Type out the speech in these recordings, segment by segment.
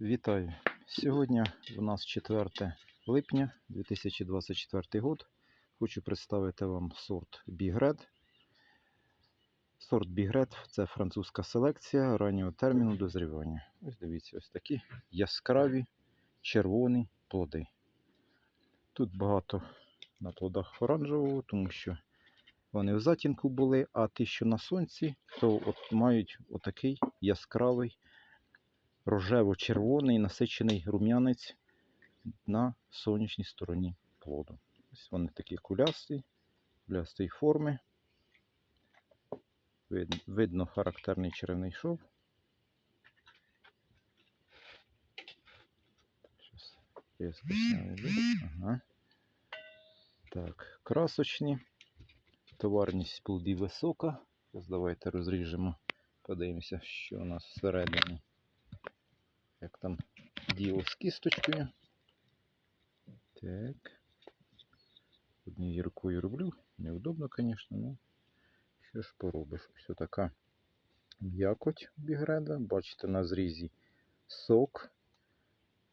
Вітаю! Сьогодні у нас 4 липня 2024 год. Хочу представити вам сорт Бігред. Сорт Бігред це французька селекція раннього терміну дозрівання. Ось дивіться, ось такі яскраві червоні плоди. Тут багато на плодах оранжевого, тому що вони в затінку були, а ті, що на сонці, то от мають отакий яскравий рожево-червоний насичений рум'янець на сонячній стороні плоду. Ось вони такі кулясті, кулястої форми. Видно, характерний черевний шов. Ага. Так, красочні. Товарність плодів висока. Зараз давайте розріжемо, подивимося, що у нас всередині як там діло з кісточкою. Так. Однією рукою роблю. Неудобно, звісно, ну що ж поробиш. Ось така м'якоть бігреда. Бачите, на зрізі сок.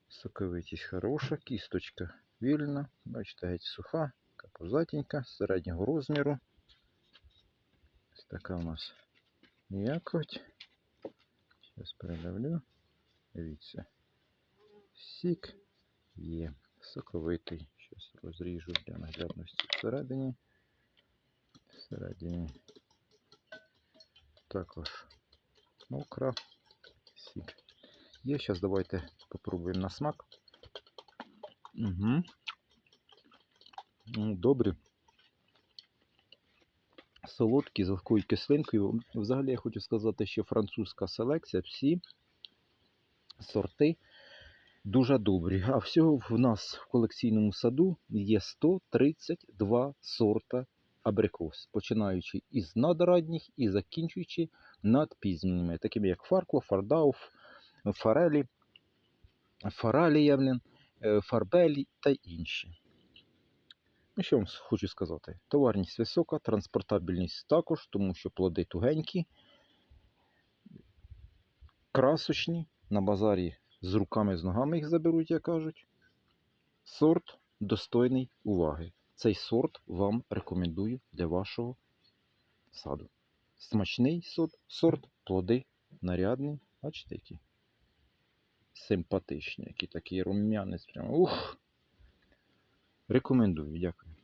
Соковитість хороша, кісточка вільна. Бачите, геть суха, капузатенька, середнього розміру. Ось така у нас м'якоть. Зараз передавлю. Дивіться. Сік є соковитий. Зараз розріжу для наглядності всередині. Всередині також мокра. Сік. Є, зараз давайте попробуємо на смак. Угу. Ну, добрі. Солодкі з легкою кислинкою. Взагалі я хочу сказати, що французька селекція всі сорти дуже добрі. А всього в нас в колекційному саду є 132 сорта абрикос, починаючи із надрадніх і закінчуючи над пізними, такими як Фаркло, Фардауф, Фарелі, Фаралія, блін, е, Фарбелі та інші. Ну, що вам хочу сказати? Товарність висока, транспортабельність також, тому що плоди тугенькі, красочні, на базарі з руками, з ногами їх заберуть, як кажуть. Сорт достойний уваги. Цей сорт вам рекомендую для вашого саду. Смачний сорт, сорт плоди нарядний. Бачите, які симпатичні, які такий рум'янець. Прямо. Ух! Рекомендую, дякую.